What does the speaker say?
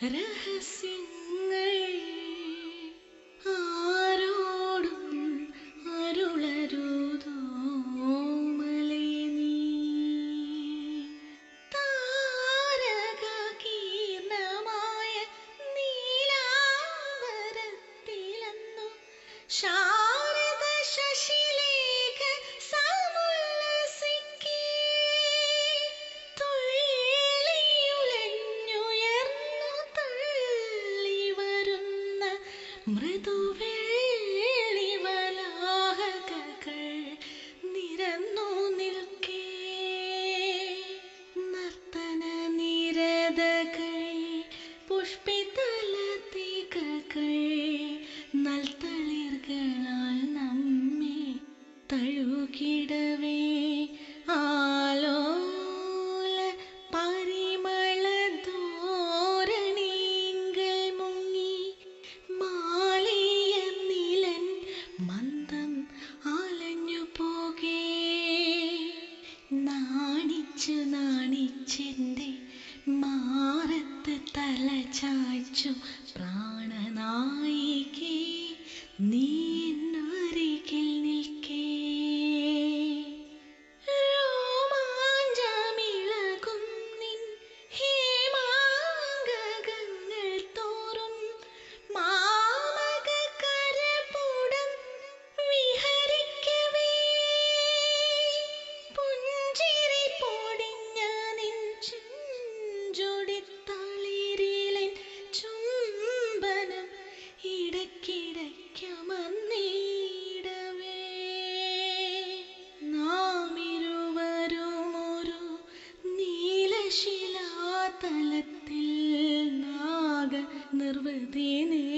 രഹസ്യങ്ങൾ ആരോടും അരുളരുതോമലേ നീ. താരകീർണമായ നീലാവരത്തിലെന്നു ശാ മൃദുവേളിവലാഹകൾ നിരന്നു നിൽക്കേ. നർത്തന നിരതകൾ നാണിച്ചു മാറത്ത് തല ചായ്ച്ചു പ്രാണനായികേ നീ बुद्धिने